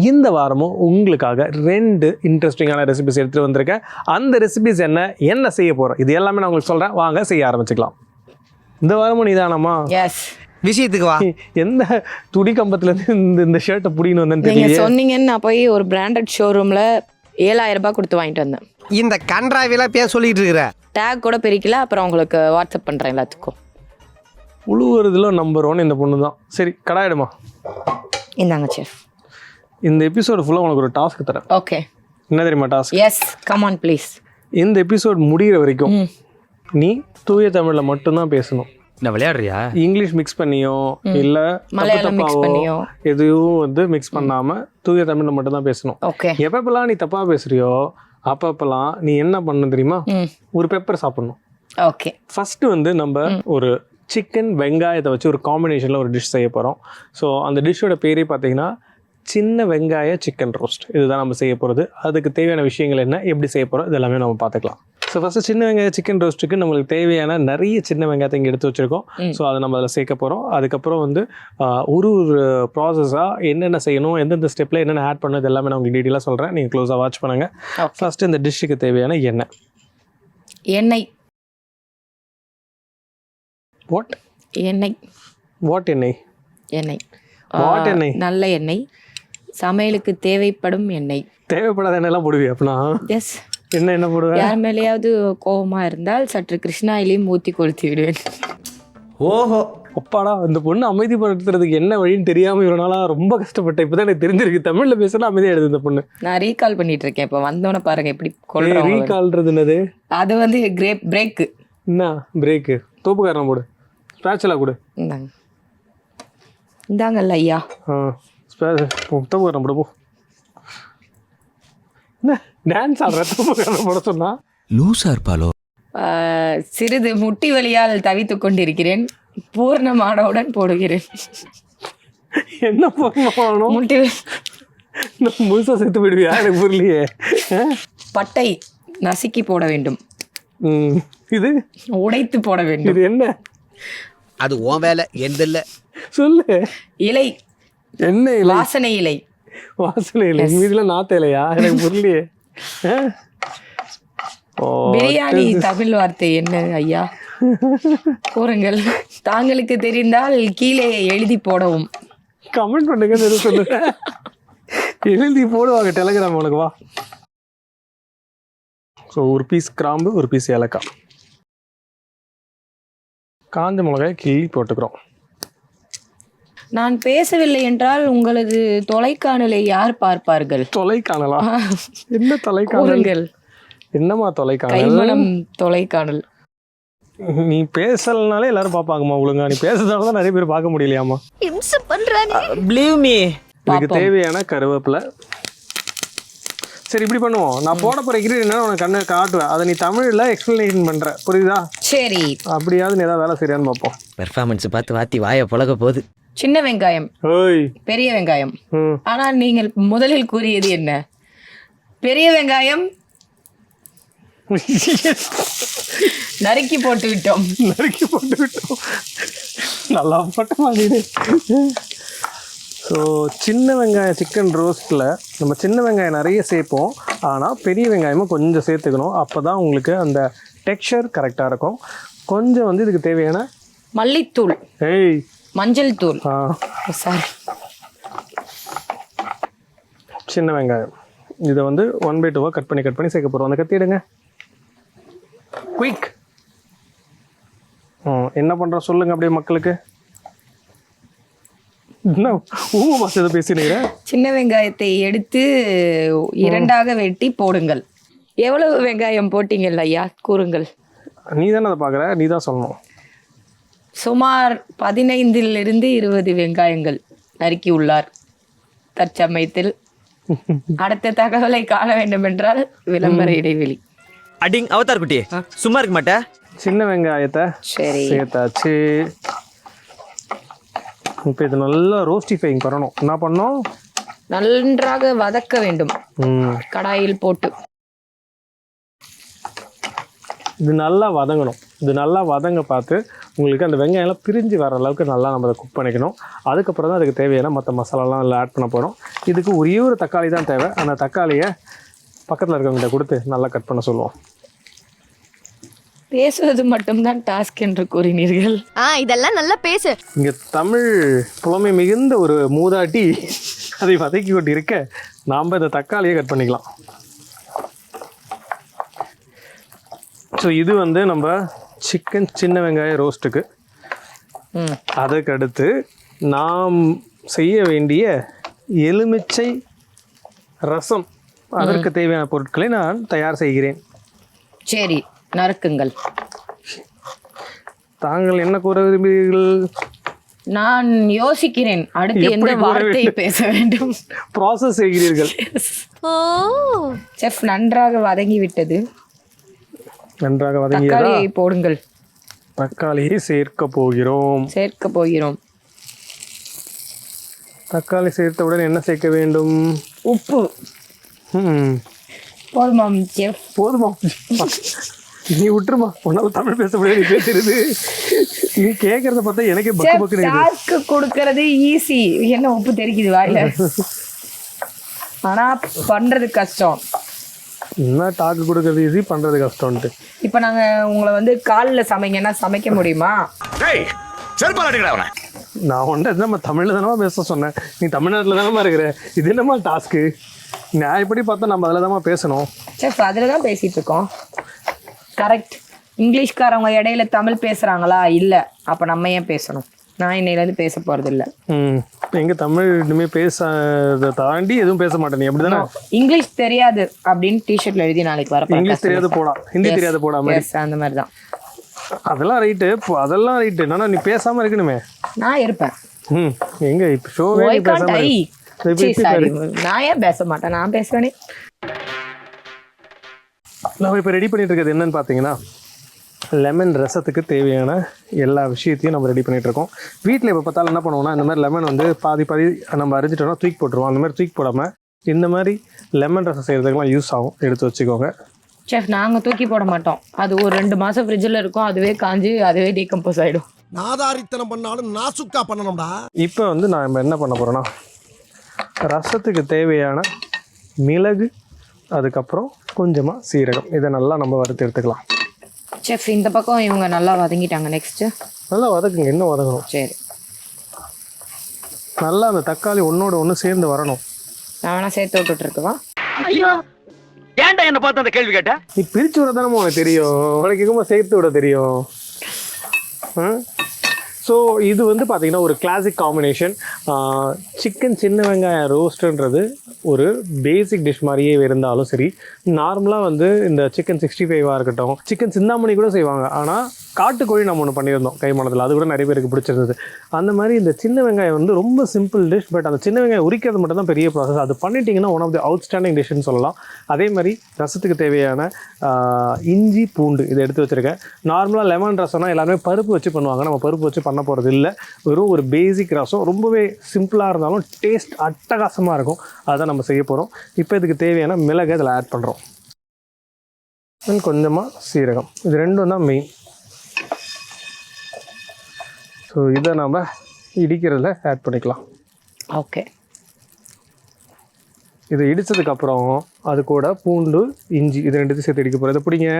இந்த வாரமும் உங்களுக்காக ரெண்டு இன்ட்ரெஸ்டிங்கான ரெசிபிஸ் எடுத்துகிட்டு வந்திருக்கேன். அந்த ரெசிபிஸ் என்ன என்ன செய்ய போகிறோம் இது எல்லாமே நான் உங்களுக்கு சொல்கிறேன் வாங்க செய்ய ஆரம்பிச்சுக்கலாம். இந்த வாரமும் நீதானம்மா? எஸ் விஷயத்துக்கு வா. எந்த துடி கம்பத்துலேருந்து இந்த இந்த ஷர்ட்டை பிடின்னு வந்தேன்னு நீங்க தெரியல சொன்னீங்கன்னு நான் போய் ஒரு பிராண்டட் ஷோரூம்ல ஏழாயிரம் ரூபாய் கொடுத்து வாங்கிட்டு வந்தேன். இந்த கன்றாவிலாம் பேர் சொல்லிட்டு இருக்கிற. டேக் கூட பிரிக்கல அப்புறம் உங்களுக்கு வாட்ஸ்அப் பண்றேன் எல்லாத்துக்கும். உழுவுறதுல நம்பர் ஒன் இந்த பொண்ணு தான் சரி கடாயிடுமா இந்தாங்க செஃப் இந்த எபிசோடு ஃபுல்லாக உனக்கு ஒரு டாஸ்க் தரேன். ஓகே என்ன தெரியுமா task yes come on please இந்த எபிசோட் முடிகிற வரைக்கும் நீ தூய தமிழில் மட்டும்தான் பேசணும். நான் விளையாடுறியா? இங்கிலீஷ் மிக்ஸ் பண்ணியோ இல்ல மலையாளம் mix தப்பாவோ பண்ணியோ. எதையும் வந்து மிக்ஸ் பண்ணாம தூய தமிழ்ல மட்டும் தான் பேசணும். ஓகே எப்பப்பெல்லாம் நீ தப்பா பேசுறியோ அப்பப்பெல்லாம் நீ என்ன பண்ணணும் தெரியுமா? ஒரு பெப்பர் சாப்பிடணும். ஓகே ஃபர்ஸ்ட் வந்து நம்ம ஒரு சிக்கன் வெங்காயத்தை வச்சு ஒரு காம்பினேஷனில் ஒரு டிஷ் செய்ய போகிறோம் ஸோ அந்த டிஷ்ஷோட பேரே பார்த்தீங்கன்னா சின்ன வெங்காய சிக்கன் ரோஸ்ட் இதுதான் நம்ம செய்ய போகிறது அதுக்கு தேவையான விஷயங்கள் என்ன? எப்படி செய்ய போகிறோம் இது எல்லாமே நம்ம பார்த்துக்கலாம். ஸோ ஃபஸ்ட்டு சின்ன வெங்காய சிக்கன் ரோஸ்ட்டுக்கு நம்மளுக்கு தேவையான நிறைய சின்ன வெங்காயத்தை இங்கே எடுத்து வச்சுருக்கோம். ஸோ அதை நம்ம அதில் சேர்க்க போகிறோம் அதுக்கப்புறம் வந்து ஒரு ஒரு ப்ராசஸாக என்னென்ன செய்யணும் எந்தெந்த ஸ்டெப்பில் என்னென்ன ஆட் பண்ணணும் இது எல்லாமே நான் உங்களுக்கு டீட்டெயிலாக சொல்கிறேன் நீங்கள் க்ளோஸாக வாட்ச் பண்ணுங்கள். ஃபஸ்ட்டு இந்த டிஷ்ஷுக்கு தேவையான எண்ணெய். எண்ணெய். வாட் எண்ணெய். வாட் எண்ணெய்? எண்ணெய். ஆ, எண்ணெய்? நல்ல எண்ணெய். சமையலுக்கு தேவைப்படும் எண்ணெய். தேவைப்படாத எண்ணெய்லாம் போடுவியா அப்படின்னா எஸ் என்ன என்ன போடுவேன் யார் மேலேயாவது கோபமா இருந்தால் சற்று கிருஷ்ணாயிலையும் ஊத்தி கொளுத்தி விடுவேன். ஓஹோ. அப்பாடா இந்த பொண்ணு அமைதிப்படுத்துறதுக்கு என்ன வழின்னு தெரியாம இவ்வளவு நாளா ரொம்ப கஷ்டப்பட்டேன். இப்பதான் எனக்கு தெரிஞ்சிருக்கு. தமிழ்ல பேசினா அமைதியா எடுது இந்த பொண்ணு. நான் ரீகால் பண்ணிட்டு இருக்கேன் இப்போ வந்தோடனே பாருங்க எப்படி கொள்றோம் ரீகால்ன்றது என்னது? அது வந்து கிரேப் பிரேக்கு என்ன? பிரேக்கு தோப்புக்காரன் போடு. ஸ்பேச்சலா கொடு. இந்தாங்க. இந்தாங்கல்ல ஐயா. ஆ. ஸ்பே- தோப்புக்காரன் போடு போ என்ன டான்ஸ் ஆடுற தோப்புக்காரன் போட சொன்னா லூசா இருப்பாளோ சிறிது முட்டி வலியால் தவித்துக் கொண்டிருக்கிறேன் பூர்ணமானவுடன் போடுகிறேன் என்ன பண்ணணும் முட்டி வலி- முழுசா செத்து போயிடுவியா எனக்கு புரியலையே? பட்டை நசுக்கி போட வேண்டும் ம். இது உடைத்து போட வேண்டும் இது என்ன அது உன் வேலை எந்த இல்லை சொல்லு இலை என்ன வாசனை இலை. வாசனை இல்லை மீதில நாத்த இலையா? எனக்கு புரியலையே. பிரியாணி தமிழ் வார்த்தை என்ன ஐயா? கூறுங்கள். தாங்களுக்கு தெரிந்தால் கீழே எழுதி போடவும். கமெண்ட் பண்ணுங்க சொல்லுங்க. எழுதி போடுவாங்க டெலகிராம் உனக்கு வா. ஸோ ஒரு பீஸ் கிராம்பு ஒரு பீஸ் ஏலக்காய். காஞ்ச மிளகாய் கிள்ளி போட்டுக்கிறோம். நான் பேசவில்லை என்றால் உங்களது தொலைக்காணலை யார் பார்ப்பார்கள்? தொலைக்காணலா? என்ன தொலைக்காணல்? கூறுங்கள். என்னம்மா தொலைக்காணல்? தொலைக்காணல். நீ பேசலனாலே எல்லாரும் பார்ப்பாங்கம்மா ஒழுங்கா. நீ பேசுறதுனால தான் நிறைய பேர் பார்க்க முடியலையாம்மா. பிலீவ் மீ இதுக்கு தேவையான கருவேப்பிலை. சரி இப்படி பண்ணுவோம். நான் போட போற என்ன உனக்கு கண்ணை காட்டுவேன். அதை நீ தமிழ்ல எக்ஸ்பிளனேஷன் பண்ற. புரியுதா? சரி. அப்படியாவது ஏதாவது வேலை சரியான்னு பார்ப்போம். பெர்ஃபார்மன்ஸ் பார்த்து வாத்தி வாயை புழக போகுது. சின்ன வெங்காயம். பெரிய வெங்காயம். ஆனால் நீங்கள் முதலில் கூறியது என்ன? பெரிய வெங்காயம். நறுக்கி போட்டு விட்டோம். நறுக்கி போட்டு விட்டோம். நல்லா போட்ட மாதிரி ஸோ சின்ன வெங்காயம் சிக்கன் ரோஸ்ட்டில் நம்ம சின்ன வெங்காயம் நிறைய சேர்ப்போம். ஆனால் பெரிய வெங்காயமும் கொஞ்சம் சேர்த்துக்கணும். அப்போ தான் உங்களுக்கு அந்த டெக்ஸ்சர் கரெக்டாக இருக்கும். கொஞ்சம் வந்து இதுக்கு தேவையான மல்லித்தூள். ஏய் மஞ்சள் தூள். சாரி சின்ன வெங்காயம். இதை வந்து ஒன் பை டூவாக கட் பண்ணி கட் பண்ணி சேர்க்க போகிறோம் அந்த கத்தி எடுங்க. குயிக் என்ன பண்ணுறோம் சொல்லுங்க அப்படியே மக்களுக்கு. என்ன ஊம மாசம் எதை பேசினீங்க சின்ன வெங்காயத்தை எடுத்து இரண்டாக வெட்டி போடுங்கள். எவ்வளவு வெங்காயம் போட்டீங்கள் ஐயா? கூறுங்கள். நீ தானே அதை பார்க்குற? நீ தான் சொல்லணும். சுமார் பதினைந்திலிருந்து இருபது வெங்காயங்கள் நறுக்கி உள்ளார் தற்சமயத்தில் அடுத்த தகவலை காண வேண்டும் என்றால் விளம்பர இடைவெளி. அடிங் அவதார் குட்டி சும்மா இருக்க மாட்டே? சின்ன வெங்காயத்தை சரி. சேர்த்தாச்சு. இப்போ இது நல்லா ரோஸ்டிஃபைங் பண்ணணும். என்ன பண்ணோம் நன்றாக வதக்க வேண்டும். கடாயில் போட்டு. இது நல்லா வதங்கணும். இது நல்லா வதங்க பார்த்து உங்களுக்கு அந்த வெங்காயம்லாம் பிரிஞ்சு வர அளவுக்கு நல்லா நம்ம அதை குக் பண்ணிக்கணும். அதுக்கப்புறம் தான் அதுக்கு தேவையான மற்ற மசாலாலாம் அதில் ஆட் பண்ண போகிறோம் இதுக்கு ஒரே ஒரு தக்காளி தான் தேவை. அந்த தக்காளியை பக்கத்தில் இருக்கவங்ககிட்ட கொடுத்து நல்லா கட் பண்ண சொல்லுவோம். பேசுவது மட்டும்தான் டாஸ்க் என்று கூறினீர்கள். ஆ இதெல்லாம் நல்லா பேசு. இங்கே தமிழ் புலமை மிகுந்த ஒரு மூதாட்டி அதை வதக்கி கொண்டு இருக்க நாம் இந்த தக்காளியை கட் பண்ணிக்கலாம். ஸோ இது வந்து நம்ம சிக்கன் சின்ன வெங்காய ரோஸ்ட்டுக்கு. ம். அதுக்கு அடுத்து நாம் செய்ய வேண்டிய எலுமிச்சை ரசம். அதற்கு தேவையான பொருட்களை நான் தயார் செய்கிறேன். சரி நறுக்குங்கள். தாங்கள் என்ன கூற விரும்புகிறீர்கள்? நான் யோசிக்கிறேன். அடுத்து எந்த வேண்டும்? பேச வேண்டும்? ப்ராசஸ் செய்கிறீர்கள். ஓ. செஃப் நன்றாக வதங்கி விட்டது நன்றாக வதங்கியதா? தக்காளியை போடுங்கள். தக்காளியை சேர்க்க போகிறோம். சேர்க்க போகிறோம். தக்காளி சேர்த்தவுடன் என்ன சேர்க்க வேண்டும்? உப்பு. ம், போதுமாம் செஃப். போதுமா? நீ விட்டுருமா? உன்னால தமிழ் பேச முடியாது நீ பேசுறது. நீ கேட்கறத பார்த்தா எனக்கே பக்கு செஃப் பக்குன்னு இருக்குது. கொடுக்கறது ஈஸி? என்ன உப்பு தெரிக்குது வாயில? ஆனா பண்றது கஷ்டம். என்ன டாக்கு கொடுக்கறது ஈஸி பண்றது கஷ்டம்ன்ட்டு. இப்ப நாங்க உங்களை வந்து காலில் சமைங்கன்னா சமைக்க முடியுமா? நான் ஒன்றை நம்ம தமிழ்ல தானமா பேச சொன்னேன். நீ தமிழ்நாட்டில் தானமா இருக்கிற. இது என்னமா டாஸ்க்கு நியாயப்படி பார்த்தா நம்ம அதில் தானமா பேசணும். செஃப் அதில் தான் பேசிட்டு இருக்கோம். கரெக்ட் இங்கிலீஷ்காரவங்க இடையில தமிழ் பேசுறாங்களா? இல்ல. அப்ப நம்ம ஏன் பேசணும்? நான் இன்னையிலேருந்து பேச போறது இல்ல ம். எங்க தமிழ் இனிமேல் பேச தாண்டி எதுவும் பேச மாட்டேன் அப்படி தானே இங்கிலீஷ் தெரியாது அப்படின்னு டிஷர்ட்ல எழுதி நாளைக்கு வர இங்கிலீஷ் தெரியாது போடா ஹிந்தி தெரியாது போடா மாதிரி. Yes, அந்த மாதிரி தான். அதெல்லாம் ரைட்டு அதெல்லாம் ரைட்டு என்னன்னா நீ பேசாம இருக்கணுமே. நான் இருப்பேன். ம் எங்க இப்போ ஷோவே பேசாம. நான் ஏன் பேச மாட்டேன்? நான் பேசுவேனே. நம்ம இப்போ ரெடி பண்ணிட்டு இருக்கிறது என்னன்னு பார்த்தீங்கன்னா லெமன் ரசத்துக்கு தேவையான எல்லா விஷயத்தையும் நம்ம ரெடி பண்ணிட்டு இருக்கோம். வீட்டில் இப்போ பார்த்தாலும் என்ன பண்ணுவோம்னா இந்த மாதிரி லெமன் வந்து பாதி பாதி நம்ம அரைச்சிட்டோம்னா தூக்கி போட்டுருவோம். அந்த மாதிரி தூக்கி போடாமல் இந்த மாதிரி லெமன் ரசம் செய்கிறதுக்கெல்லாம் யூஸ் ஆகும். எடுத்து வச்சுக்கோங்க. செஃப் நாங்க தூக்கி போட மாட்டோம். அது ஒரு ரெண்டு மாசம் ஃப்ரிட்ஜில் இருக்கும். அதுவே காஞ்சு அதுவே டீகம்போஸ் ஆயிடும். நாதாரித்தனம் பண்ணாலும் நாசுக்கா பண்ணணும்டா. இப்போ வந்து நான் என்ன பண்ண போகிறேன்னா ரசத்துக்கு தேவையான மிளகு அதுக்கப்புறம் கொஞ்சமாக சீரகம். இதை நல்லா நம்ம வறுத்து எடுத்துக்கலாம். செஃப் இந்த பக்கம் இவங்க நல்லா வதங்கிட்டாங்க. நெக்ஸ்ட் நல்லா வதக்குங்க. இன்னும் வதங்கணும் சரி. நல்லா அந்த தக்காளி ஒன்றோட ஒன்று சேர்ந்து வரணும். நான் வேணா சேர்த்து விட்டுட்டு இருக்கவா ஏன்டா என்ன பார்த்து அந்த கேள்வி கேட்ட? நீ பிரிச்சு விட தானே உனக்கு தெரியும். உனக்கு எங்கேயுமா சேர்த்து விட தெரியும். ஸோ இது வந்து பார்த்தீங்கன்னா ஒரு கிளாசிக் காம்பினேஷன் சிக்கன் சின்ன வெங்காயம் ரோஸ்ட்டுன்றது ஒரு பேசிக் டிஷ் மாதிரியே இருந்தாலும் சரி நார்மலாக வந்து இந்த சிக்கன் சிக்ஸ்டி ஃபைவாக இருக்கட்டும் சிக்கன் சிந்தாமணி கூட செய்வாங்க. ஆனால் காட்டுக்கோழி நம்ம ஒன்று பண்ணியிருந்தோம் கைமானத்தில். அது கூட நிறைய பேருக்கு பிடிச்சிருந்தது. அந்த மாதிரி இந்த சின்ன வெங்காயம் வந்து ரொம்ப சிம்பிள் டிஷ் பட் அந்த சின்ன வெங்காயம் உரிக்கிறது மட்டும் தான் பெரிய ப்ராசஸ் அது பண்ணிட்டீங்கன்னா ஒன் ஆஃப் தி அவுட்ஸ்டாண்டிங் டிஷ்னு சொல்லலாம். அதே மாதிரி ரசத்துக்கு தேவையான இஞ்சி பூண்டு இதை எடுத்து வச்சுருக்கேன். நார்மலாக லெமன் ரசம்னா எல்லாருமே பருப்பு வச்சு பண்ணுவாங்க. நம்ம பருப்பு வச்சு பண்ண போகிறது இல்லை வெறும் ஒரு பேசிக் ரசம். ரொம்பவே சிம்பிளாக இருந்தாலும் டேஸ்ட் அட்டகாசமாக இருக்கும். அதை நம்ம செய்ய போகிறோம் இப்போ இதுக்கு தேவையான மிளகை இதில் ஆட் பண்ணுறோம் அண்ட் கொஞ்சமாக சீரகம். இது ரெண்டும் தான் மெயின் ஸோ இதை நம்ம இடிக்கிறதுல ஆட் பண்ணிக்கலாம். ஓகே இதை இடிச்சதுக்கப்புறம் அது கூட பூண்டு இஞ்சி இது ரெண்டுத்தையும் சேர்த்து இடிக்க போகிறோம் இதை பிடிங்க.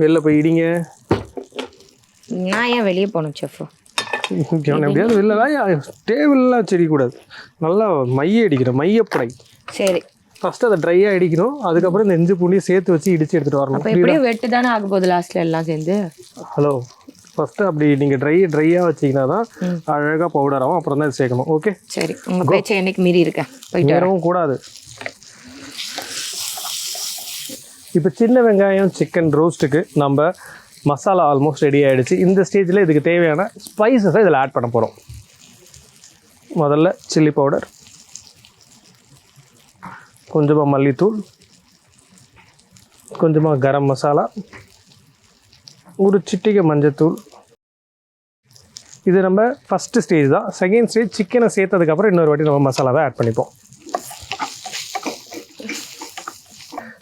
வெளில போய் இடிங்க. நான் ஏன் வெளியே போகணும் செஃப் எப்படியாவது வெளிலலாம் டேபிள்லாம் செடிக்கூடாது நல்லா மைய அடிக்கணும் மையப்படை. சரி. ஃபஸ்ட்டு அதை ட்ரையாக இடிக்கணும் அதுக்கப்புறம் இந்த இஞ்சி பூண்டியை சேர்த்து வச்சு இடித்து எடுத்துகிட்டு வரணும். எப்படியும் வெட்டு தானே ஆக போகுது லாஸ்ட்ல எல்லாம் சேர்ந்து? ஹலோ ஃபஸ்ட்டு அப்படி நீங்கள் ட்ரை ட்ரையாக வச்சிங்கன்னா தான் அழகாக பவுடர் ஆகும் அப்புறம் தான் சேர்க்கணும் ஓகே சரி உங்க பேச்சை என்னைக்கு மீறி இருக்கேன் போயிட்டு கூடாது. இப்போ சின்ன வெங்காயம் சிக்கன் ரோஸ்ட்டுக்கு நம்ம மசாலா ஆல்மோஸ்ட் ரெடி ஆகிடுச்சு இந்த ஸ்டேஜில் இதுக்கு தேவையான ஸ்பைசஸை இதில் ஆட் பண்ண போகிறோம் முதல்ல சில்லி பவுடர் கொஞ்சமாக மல்லித்தூள் கொஞ்சமாக கரம் மசாலா ஒரு சிட்டிகை மஞ்சத்தூள். இது நம்ம ஃபஸ்ட்டு ஸ்டேஜ் தான். செகண்ட் ஸ்டேஜ் சிக்கனை சேர்த்ததுக்கப்புறம் இன்னொரு வாட்டி நம்ம மசாலாவை ஆட் பண்ணிப்போம்.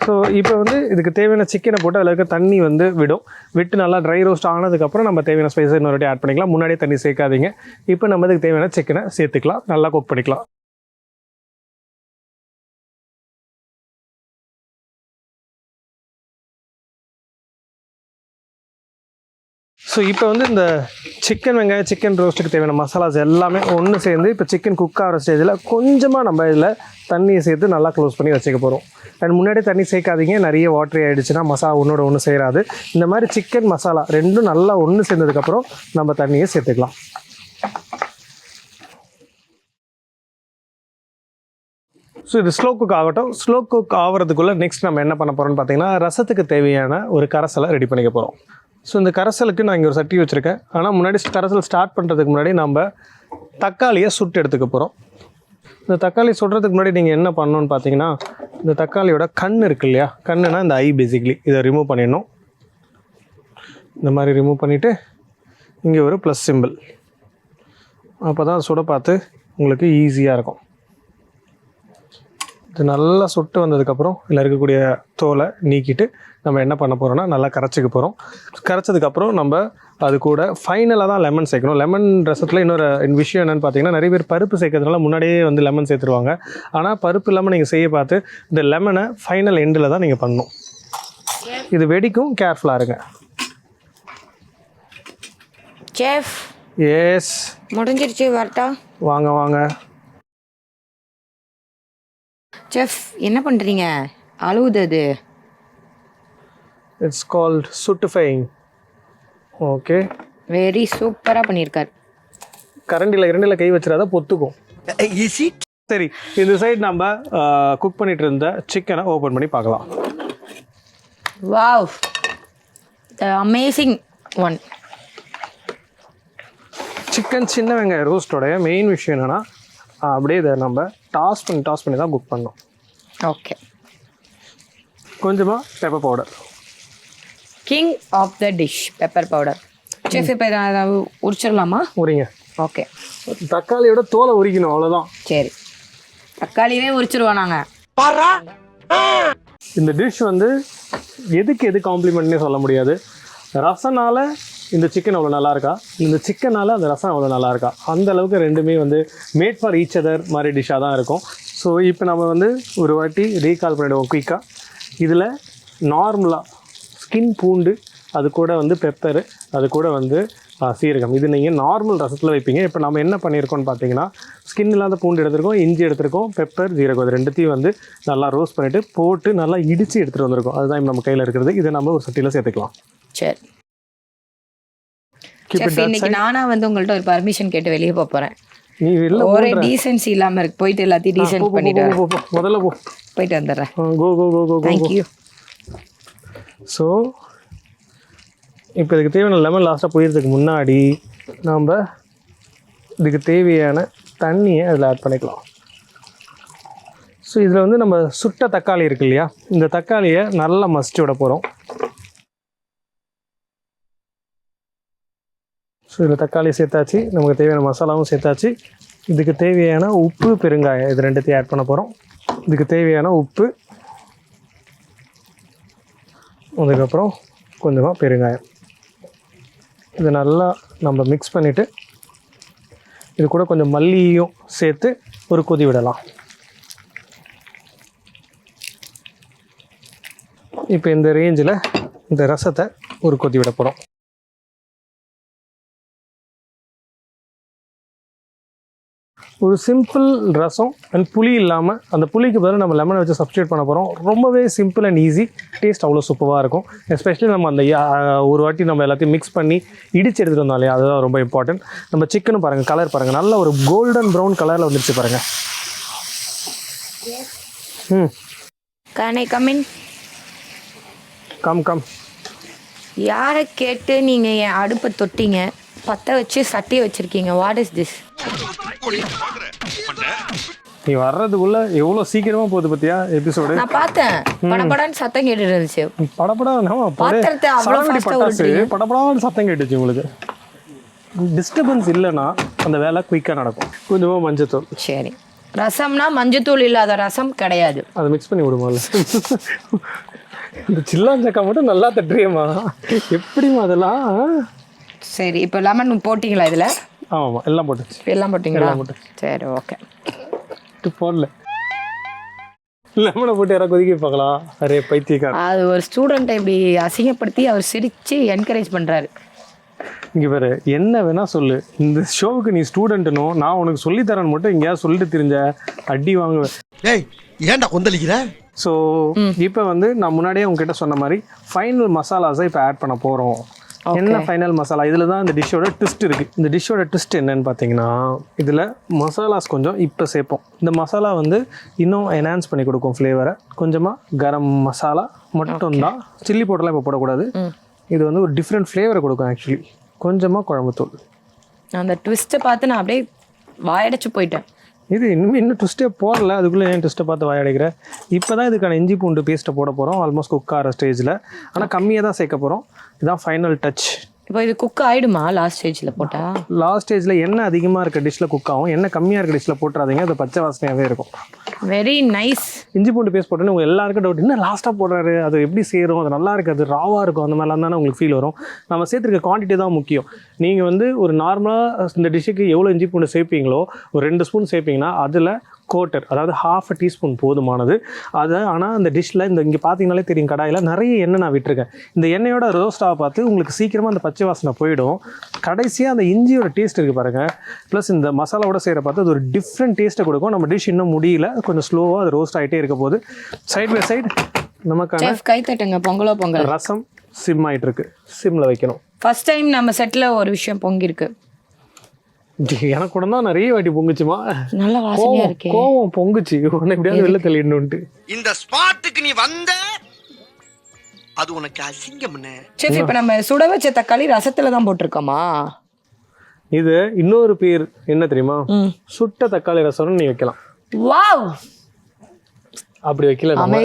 ஸோ இப்போ வந்து இதுக்கு தேவையான சிக்கனை போட்டு அதில் இருக்க தண்ணி வந்து விடும். விட்டு நல்லா ட்ரை ரோஸ்ட் ஆனதுக்கப்புறம் நம்ம தேவையான ஸ்பைஸை இன்னொரு ஆட் பண்ணிக்கலாம். முன்னாடியே தண்ணி சேர்க்காதீங்க. இப்போ நம்ம இதுக்கு தேவையான சிக்கனை சேர்த்துக்கலாம். நல்லா குக் பண்ணிக்கலாம். ஸோ இப்போ வந்து இந்த சிக்கன் வெங்காயம் சிக்கன் ரோஸ்ட்டுக்கு தேவையான மசாலாஸ் எல்லாமே ஒன்று சேர்ந்து இப்போ சிக்கன் குக் ஆகிற ஸ்டேஜில் கொஞ்சமாக நம்ம இதில் தண்ணியை சேர்த்து நல்லா க்ளோஸ் பண்ணி வச்சுக்க போகிறோம் அண்ட் முன்னாடி தண்ணி சேர்க்காதீங்க. நிறைய வாட்டர் ஆகிடுச்சுன்னா மசாலா ஒன்றோட ஒன்று சேராது. இந்த மாதிரி சிக்கன் மசாலா ரெண்டும் நல்லா ஒன்று சேர்ந்ததுக்கப்புறம் நம்ம தண்ணியை சேர்த்துக்கலாம். ஸோ இது ஸ்லோ குக் ஆகட்டும். ஸ்லோ குக் ஆகிறதுக்குள்ளே நெக்ஸ்ட் நம்ம என்ன பண்ண போகிறோம்னு பார்த்தீங்கன்னா ரசத்துக்கு தேவையான ஒரு கரசலை ரெடி பண்ணிக்க போகிறோம் ஸோ இந்த கரசலுக்கு நான் இங்கே ஒரு சட்டி வச்சுருக்கேன். ஆனால் முன்னாடி கரைசல் ஸ்டார்ட் பண்ணுறதுக்கு முன்னாடி நம்ம தக்காளியை சுட்டு எடுத்துக்க போகிறோம் இந்த தக்காளி சுடுறதுக்கு முன்னாடி நீங்கள் என்ன பண்ணணும்னு பார்த்தீங்கன்னா இந்த தக்காளியோட கண் இருக்கு இல்லையா? கண்ணுனா இந்த ஐ பேசிக்லி இதை ரிமூவ் பண்ணிடணும். இந்த மாதிரி ரிமூவ் பண்ணிவிட்டு இங்கே ஒரு ப்ளஸ் சிம்பிள் அப்போ தான் சுட பார்த்து உங்களுக்கு ஈஸியாக இருக்கும். இது நல்லா சுட்டு வந்ததுக்கப்புறம் இதில் இருக்கக்கூடிய தோலை நீக்கிட்டு நம்ம என்ன பண்ண போகிறோம்னா நல்லா கரைச்சிக்க போகிறோம் கரைச்சதுக்கப்புறம் நம்ம அது கூட ஃபைனலாக தான் லெமன் சேர்க்கணும். லெமன் ரசத்தில் இன்னொரு விஷயம் என்னென்னு பார்த்தீங்கன்னா நிறைய பேர் பருப்பு சேர்க்கறதுனால முன்னாடியே வந்து லெமன் சேர்த்துருவாங்க. ஆனால் பருப்பு இல்லாமல் நீங்கள் செய்ய பார்த்து இந்த லெமனை ஃபைனல் எண்டில் தான் நீங்கள் பண்ணணும். இது வெடிக்கும் கேர்ஃபுல்லாக இருங்க. செஃப் எஸ் முடிஞ்சிருச்சு வரட்டா. வாங்க வாங்க. செஃப் என்ன பண்ணுறீங்க அழுவுது அது. இட்ஸ் கால்ட் சுட்டுஃபைங் ஓகே வெரி சூப்பராக பண்ணியிருக்கார் கரண்டியில் இரண்டில் கை வச்சிடாத பொத்துக்கும். இஸ் இட் சரி இந்த சைடு நம்ம குக் பண்ணிட்டு இருந்த சிக்கனை ஓப்பன் பண்ணி பார்க்கலாம். வாவ் அமேசிங் ஒன் சிக்கன் சின்ன வெங்காய ரோஸ்டோடைய மெயின் விஷயம் என்னென்னா அப்படியே இதை நம்ம டாஸ் பண்ணி டாஸ் பண்ணி தான் குக் பண்ணோம் ஓகே. கொஞ்சமாக pepper powder king of the dish pepper powder chef இப்போ இதை உரிச்சிடலாமா? உரிங்க. ஓகே. தக்காளியோட தோலை உரிக்கணும் அவ்வளோதான் சரி. தக்காளியே உரிச்சிருவோம் நாங்கள் இந்த டிஷ் வந்து எதுக்கு எது காம்ப்ளிமெண்ட்னே சொல்ல முடியாது. ரசனால இந்த சிக்கன் அவ்வளோ நல்லா இருக்கா இந்த சிக்கனால் அந்த ரசம் அவ்வளோ நல்லா இருக்கா அந்த அளவுக்கு ரெண்டுமே வந்து மேட் ஃபார் ஈச் அதர் மாதிரி டிஷ்ஷாக தான் இருக்கும். ஸோ இப்போ நம்ம வந்து ஒரு வாட்டி ரீகால் பண்ணிவிடுவோம் குயிக்காக இதில் நார்மலாக ஸ்கின் பூண்டு அது கூட வந்து பெப்பரு அது கூட வந்து சீரகம். இது நீங்கள் நார்மல் ரசத்தில் வைப்பீங்க. இப்போ நம்ம என்ன பண்ணியிருக்கோம்னு பார்த்தீங்கன்னா ஸ்கின் இல்லாத பூண்டு எடுத்திருக்கோம் இஞ்சி எடுத்திருக்கோம் பெப்பர் ஜீரகம் இது ரெண்டுத்தையும் வந்து நல்லா ரோஸ்ட் பண்ணிவிட்டு போட்டு நல்லா இடித்து எடுத்துகிட்டு வந்திருக்கோம். அதுதான் நம்ம கையில் இருக்கிறது. இதை நம்ம ஒரு சட்டியில் சேர்த்துக்கலாம். சரி. இன்னைக்கு. நானா வந்து உங்கள்ட்ட ஒரு பர்மிஷன் கேட்டு வெளியே போக போறேன். நீ வெளில ஒரே டீசென்சி இல்லாம இருக்கு. போயிட்டு எல்லாத்தையும் டீசென்ட் பண்ணிட்டு. போ முதல்ல போ. போயிட்டு வந்துடுறேன். கோ கோ கோ கோ கோ தேங்க்யூ ஸோ இப்போ இதுக்கு தேவையான லெமன் லாஸ்ட்டாக போயிடுறதுக்கு முன்னாடி நாம் இதுக்கு தேவையான தண்ணியை அதில் ஆட் பண்ணிக்கலாம். ஸோ இதில் வந்து நம்ம சுட்ட தக்காளி இருக்கு இல்லையா? இந்த தக்காளியை நல்லா மசிச்சு விட போகிறோம் ஸோ இதில் தக்காளி சேர்த்தாச்சு நமக்கு தேவையான மசாலாவும் சேர்த்தாச்சு. இதுக்கு தேவையான உப்பு பெருங்காயம் இது ரெண்டுத்தையும் ஆட் பண்ண போகிறோம் இதுக்கு தேவையான உப்பு அதுக்கப்புறம் கொஞ்சமாக பெருங்காயம். இது நல்லா நம்ம மிக்ஸ் பண்ணிவிட்டு இது கூட கொஞ்சம் மல்லியும் சேர்த்து ஒரு கொதி விடலாம். இப்போ இந்த ரேஞ்சில் இந்த ரசத்தை ஒரு கொதி விட போகிறோம் ஒரு சிம்பிள் ரசம் அண்ட் புளி இல்லாமல் அந்த புளிக்கு பதிலா நம்ம லெமனை வச்சு சப்ஸ்டியூட் பண்ண போகிறோம் ரொம்பவே சிம்பிள் அண்ட் ஈஸி டேஸ்ட் அவ்வளோ சூப்பராக இருக்கும். எஸ்பெஷலி நம்ம அந்த ஒரு வாட்டி நம்ம எல்லாத்தையும் மிக்ஸ் பண்ணி இடிச்சு எடுத்துகிட்டு வந்தோம் இல்லையா? அதுதான் ரொம்ப இம்பார்ட்டன்ட் நம்ம சிக்கனும் பாருங்கள் கலர் பாருங்கள் நல்ல ஒரு கோல்டன் ப்ரௌன் கலரில் வந்துருச்சு பாருங்கள் ம். கேன் ஐ கம் கம் யாரை கேட்டு நீங்க என் அடுப்பை தொட்டீங்க? பத்த வச்சு சட்டியை வச்சிருக்கீங்க. வாட் இஸ் திஸ் நீ வர்றதுக்குள்ளே எவ்வளோ சீக்கிரமாக போகுது பார்த்தியா எபிசோடு நான் பார்த்தேன். படபடன்னு சத்தம் கேட்டுட்டு இருந்துச்சு படபடா நம்ம பாத்திரத்தை அவ்வளோ பட்டாசு. படபடான்னு சத்தம் கேட்டுச்சு உங்களுக்கு. டிஸ்டர்பன்ஸ் இல்லைன்னா அந்த வேலை குயிக்காக நடக்கும். கொஞ்சமாக மஞ்சத்தூள். சரி. ரசம்னா மஞ்சத்தூள் இல்லாத ரசம் கிடையாது. அதை மிக்ஸ் பண்ணி விடுமால இந்த சில்லாஞ்சக்கா மட்டும் நல்லா தட்டுறியம்மா. எப்படிம்மா அதெல்லாம்? சரி இப்போ லெமன் போட்டிங்களா இதில்? ஆமாம்மா எல்லாம் போட்டுச்சு. எல்லாம் போட்டிங்களா. சரி ஓகே போடல. லெமனை போட்டு யாராவது கொதிக்க பார்க்கலாம் அரே பைத்தியக்கார அது ஒரு ஸ்டூடெண்ட்டை இப்படி அசிங்கப்படுத்தி அவர் சிரித்து என்கரேஜ் பண்ணுறாரு இங்கே பாரு என்ன வேணா சொல்லு. இந்த ஷோவுக்கு நீ ஸ்டூடெண்ட்னும் நான் உனக்கு சொல்லித்தரேன்னு மட்டும் எங்கேயாவது சொல்லிட்டு தெரிஞ்ச அடி வாங்குவேன் ஏய் ஏன்டா கொந்தளிக்கிற? ஸோ இப்போ வந்து நான் முன்னாடியே உங்ககிட்ட சொன்ன மாதிரி ஃபைனல் மசாலாஸை இப்போ ஆட் பண்ண போகிறோம் என்ன ஃபைனல் மசாலா இதில் தான் இந்த டிஷ்ஷோட ட்விஸ்ட் இருக்குது இந்த டிஷ்ஷோட ட்விஸ்ட் என்னன்னு பார்த்தீங்கன்னா இதில் மசாலாஸ் கொஞ்சம் இப்போ சேர்ப்போம். இந்த மசாலா வந்து இன்னும் என்ஹான்ஸ் பண்ணி கொடுக்கும் ஃப்ளேவரை கொஞ்சமாக கரம் மசாலா மட்டும்தான். சில்லி பவுடர்லாம் இப்போ போடக்கூடாது. இது வந்து ஒரு டிஃப்ரெண்ட் ஃப்ளேவரை கொடுக்கும் ஆக்சுவலி கொஞ்சமாக குழம்புத்தூள். அந்த ட்விஸ்ட்டை பார்த்து நான் அப்படியே வாயடைச்சு போயிட்டேன். இது இன்னும் இன்னும் ட்விஸ்ட்டே போடல. அதுக்குள்ளே ஏன் ட்விஸ்ட்டை பார்த்து வாயடைக்கிற? இப்போ தான் இதுக்கான இஞ்சி பூண்டு பேஸ்ட்டை போட போகிறோம் ஆல்மோஸ்ட் குக் ஆகிற ஸ்டேஜில் ஆனால் கம்மியாக தான் சேர்க்க போகிறோம் இதுதான் ஃபைனல் டச் இப்போ இது குக் ஆயிடுமா? லாஸ்ட் ஸ்டேஜில் போட்டா? லாஸ்ட் ஸ்டேஜில் எண்ணெய் அதிகமாக இருக்க டிஷ்ஷில் குக் ஆகும். எண்ணெய் கம்மியாக இருக்க டிஷ்ஷில் போட்டுறாதீங்க. அது பச்சை வாசனையாகவே இருக்கும். வெரி நைஸ் இஞ்சி பூண்டு பேஸ்ட் போட்டோன்னு உங்கள் எல்லாருக்கும் டவுட் என்ன லாஸ்ட்டாக போடுறாரு? அது எப்படி சேரும்? அது நல்லா இருக்காது. ராவாக இருக்கும். அந்த மாதிரிலாம் தானே உங்களுக்கு ஃபீல் வரும். நம்ம சேர்த்துருக்க குவான்டிட்டி தான் முக்கியம். நீங்கள் வந்து ஒரு நார்மலாக இந்த டிஷ்ஷுக்கு எவ்வளோ இஞ்சி பூண்டு சேர்ப்பீங்களோ ஒரு ரெண்டு ஸ்பூன் சேர்ப்பீங்கன்னா அதில் கோட்டர் அதாவது ஹாஃப் அ டீஸ்பூன் போதுமானது. அதை ஆனால் அந்த டிஷ்ஷில் இந்த இங்கே பார்த்தீங்கனாலே தெரியும் கடாயில் நிறைய எண்ணெய் நான் விட்டுருக்கேன். இந்த எண்ணெயோட ரோஸ்டாக பார்த்து உங்களுக்கு சீக்கிரமாக அந்த பச்சை வாசனை போயிடும். கடைசியாக அந்த இஞ்சியோட டேஸ்ட் இருக்குது பாருங்கள் ப்ளஸ் இந்த மசாலாவோட செய்கிற பார்த்து அது ஒரு டிஃப்ரெண்ட் டேஸ்ட்டை கொடுக்கும். நம்ம டிஷ் இன்னும் முடியல. கொஞ்சம் ஸ்லோவாக அது ரோஸ்ட் ஆகிட்டே இருக்க போது சைட் பை சைடு நமக்கான செஃப் கை தட்டுங்க. பொங்கலோ பொங்கல். ரசம் சிம் ஆயிட்டு இருக்கு. சிம்மில் வைக்கணும். ஃபர்ஸ்ட் டைம் நம்ம செட்டில் ஒரு விஷயம் பொங்கியிருக்கு. எனக்கு கூட தான் நிறைய வாட்டி பொங்குச்சுமா? நல்ல வாசனையா இருக்கே. கோவம் பொங்குச்சு. உன்னை எப்படியாவது வெளில தள்ளிடணுன்ட்டு இந்த ஸ்பாட்டுக்கு நீ வந்த அது உனக்கு அசிங்கம்னு செஃப் இப்போ நம்ம சுட வச்ச தக்காளி ரசத்துல தான் போட்டிருக்கோமா? இது இன்னொரு பேர் என்ன தெரியுமா? சுட்ட தக்காளி ரசம்னு நீ வைக்கலாம். வாவ்! அப்படி வைக்கல நம்ம.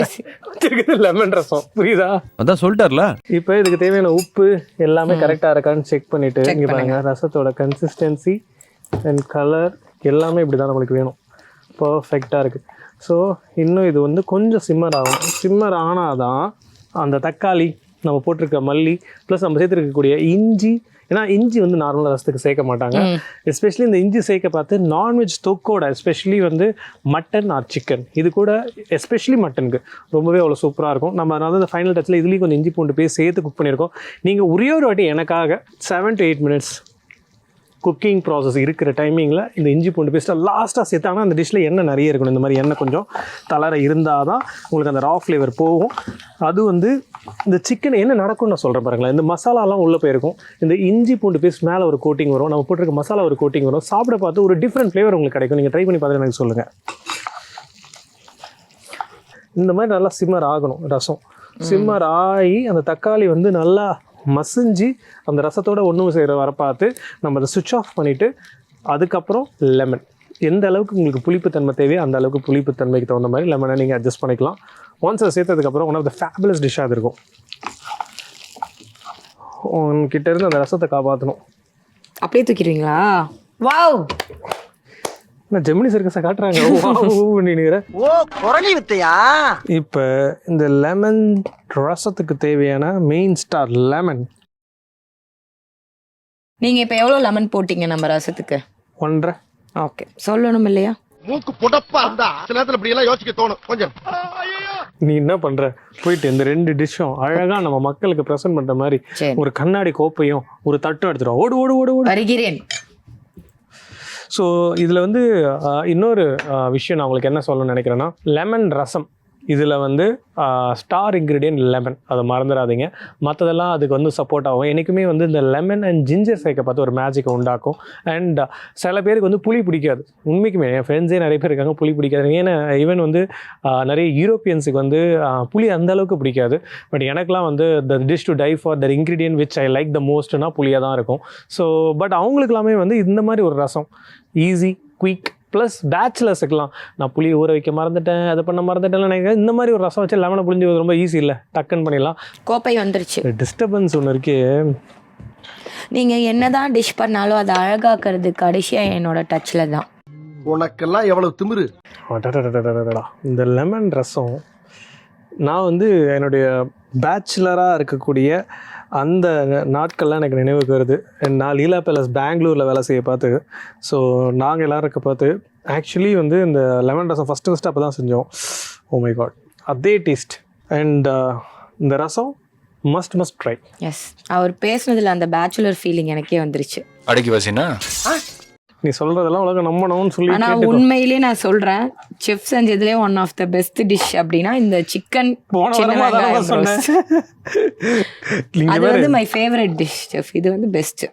லெமன் ரசம். புரியுதா? அதான் சொல்லிட்டார்ல. இப்போ இதுக்கு தேவையான உப்பு எல்லாமே கரெக்டாக இருக்கான்னு செக் பண்ணிட்டு இங்க பாருங்க ரசத்தோட கன்சிஸ்டன்சி அண்ட் கலர் எல்லாமே இப்படி தான் நம்மளுக்கு வேணும். பர்ஃபெக்டாக இருக்குது ஸோ இன்னும் இது வந்து கொஞ்சம் சிம்மர் ஆகும். சிம்மர் ஆனாதான் அந்த தக்காளி நம்ம போட்டிருக்க மல்லி ப்ளஸ் நம்ம சேர்த்துருக்கக்கூடிய இஞ்சி ஏன்னா இஞ்சி வந்து நார்மலாக ரசத்துக்கு சேர்க்க மாட்டாங்க. எஸ்பெஷலி இந்த இஞ்சி சேர்க்க பார்த்து நான்வெஜ் தொக்கோட எஸ்பெஷலி வந்து மட்டன் ஆர் சிக்கன் இது கூட எஸ்பெஷலி மட்டனுக்கு ரொம்பவே அவ்வளோ சூப்பராக இருக்கும். நம்ம அதனால இந்த ஃபைனல் டச்சில் இதுலேயும் கொஞ்சம் இஞ்சி பூண்டு பேஸ்ட் சேர்த்து குக் பண்ணியிருக்கோம். நீங்கள் ஒரே ஒரு வாட்டி எனக்காக seven to eight minutes cooking process இருக்கிற டைமிங்கில் இந்த இஞ்சி பூண்டு பேஸ்ட்டை லாஸ்ட்டாக சேர்த்தாங்கன்னா அந்த டிஷ்ஷில் எண்ணெய் நிறைய இருக்கணும். இந்த மாதிரி எண்ணெய் கொஞ்சம் தளர இருந்தால் தான் உங்களுக்கு அந்த ரா ஃப்ளேவர் போகும். அது வந்து இந்த சிக்கன் என்ன நடக்கும்னு நான் சொல்கிறேன் பாருங்களேன். இந்த மசாலாலாம் உள்ளே போயிருக்கும். இந்த இஞ்சி பூண்டு பேஸ்ட் மேலே ஒரு கோட்டிங் வரும். நம்ம போட்டிருக்க மசாலா ஒரு கோட்டிங் வரும். சாப்பிட பார்த்து ஒரு டிஃப்ரெண்ட் ஃப்ளேவர் உங்களுக்கு கிடைக்கும். நீங்கள் ட்ரை பண்ணி பார்த்து எனக்கு சொல்லுங்கள் இந்த மாதிரி நல்லா சிம்மர் ஆகணும் ரசம். சிம்மர் ஆகி அந்த தக்காளி வந்து நல்லா மசிஞ்சு அந்த ரசத்தோட ஒன்றும் செய்கிற வர பார்த்து நம்ம அதை சுவிட்ச் ஆஃப் பண்ணிவிட்டு அதுக்கப்புறம் லெமன் எந்த அளவுக்கு உங்களுக்கு புளிப்புத்தன்மை தேவையோ அந்த அளவுக்கு புளிப்புத்தன்மைக்கு தகுந்த மாதிரி லெமனை நீங்கள் அட்ஜஸ்ட் பண்ணிக்கலாம். ஒன்ஸ் அதை சேர்த்ததுக்கப்புறம் ஒன் ஆஃப் த ஃபேபுலஸ் டிஷ்ஷாக அது இருக்கும். உன்கிட்ட இருந்து அந்த ரசத்தை காப்பாற்றணும் அப்படியே தூக்கிடுவீங்களா? வாவ் நான் ஜெமினி சர்க்கஸை காட்டுறாங்க? பண்ணினுங்கிற ஓ குரலி வித்தையா? இப்போ இந்த லெமன் ரசத்துக்கு தேவையான மெயின் ஸ்டார் லெமன் நீங்க இப்போ எவ்வளோ லெமன் போட்டீங்க நம்ம ரசத்துக்கு? ஒன்றரை. ஓகே சொல்லணும் இல்லையா? மூக்கு புடப்பா இருந்தா சில நேரத்துல இப்படி எல்லாம் யோசிக்க தோணும். கொஞ்சம். நீ என்ன பண்ற? போயிட்டு இந்த ரெண்டு டிஷ்ஷும் அழகா நம்ம மக்களுக்கு ப்ரெசென்ட் பண்ற மாதிரி சரி. ஒரு கண்ணாடி கோப்பையும் ஒரு தட்டும் எடுத்துரும் ஓடு ஓடு ஓடு ஓடு. வருகிறேன். ஸோ இதில் வந்து இன்னொரு விஷயம் நான் உங்களுக்கு என்ன சொல்லணும்னு நினைக்கிறேன்னா லெமன் ரசம். இதில் வந்து ஸ்டார் இன்க்ரீடியன்ட் லெமன் அதை மறந்துடாதீங்க. மற்றதெல்லாம் அதுக்கு வந்து சப்போர்ட் ஆகும். என்றைக்குமே வந்து இந்த லெமன் அண்ட் ஜிஞ்சர் சேர்க்க பார்த்து ஒரு மேஜிக்கை உண்டாக்கும். அண்ட் சில பேருக்கு வந்து புளி பிடிக்காது. உண்மைக்குமே என் ஃப்ரெண்ட்ஸே நிறைய பேர் இருக்காங்க புளி பிடிக்காது. ஏன்னா ஈவன் வந்து நிறைய யூரோப்பியன்ஸுக்கு வந்து புளி அந்த அளவுக்கு பிடிக்காது. பட் எனக்குலாம் வந்து the dish to die for the ingredient which I like the மோஸ்ட்னா புளியாக தான் இருக்கும். ஸோ பட் அவங்களுக்குலாமே வந்து இந்த மாதிரி ஒரு ரசம். ஈஸி குயிக் ப்ளஸ் பேச்சுலர்ஸுக்கெலாம் நான் புளி ஊற வைக்க மறந்துட்டேன் அதை பண்ண மறந்துட்டேன் நினைக்கிறேன். இந்த மாதிரி ஒரு ரசம் வச்சு லெமனை புளிஞ்சு ரொம்ப ஈஸி இல்லை. டக்குன்னு பண்ணிடலாம். கோப்பை வந்துருச்சு. டிஸ்டர்பன்ஸ் ஒன்று இருக்கே. நீங்க என்னதான் டிஷ் பண்ணாலும் அதை அழகாக்குறது கடைசியா என்னோட டச்ல தான். உனக்கெல்லாம் எவ்வளவு திமிரு. இந்த லெமன் ரசம் நான் வந்து என்னுடைய பேச்சுலராக இருக்கக்கூடிய அந்த நாட்கள்லாம் எனக்கு நினைவுக்கு வருது. நான் லீலா பேலஸ் பெங்களூரில் வேலை செய்ய பார்த்து ஸோ நாங்கள் எல்லாரும் இருக்க பார்த்து ஆக்சுவலி வந்து இந்த லெமன் ரசம் ஃபஸ்ட்டு ஃபஸ்ட்டு அப்போ தான் செஞ்சோம். ஓ மை காட் அதே டேஸ்ட் அண்ட் இந்த rasam must must try yes அவர் பேசுனதுல அந்த பேச்சுலர் ஃபீலிங் எனக்கே வந்துருச்சு. அடக்கி வாசினா? நீ சொல்கிறதெல்லாம் உலகம் நம்பணும்னு சொல்லி ஆனா. உண்மையிலேயே நான் சொல்றேன் chef செஞ்சதுலேயே one of the best dish அப்படின்னா இந்த சிக்கன் அது வந்து மை ஃபேவரட் டிஷ் செஃப் இது வந்து பெஸ்ட்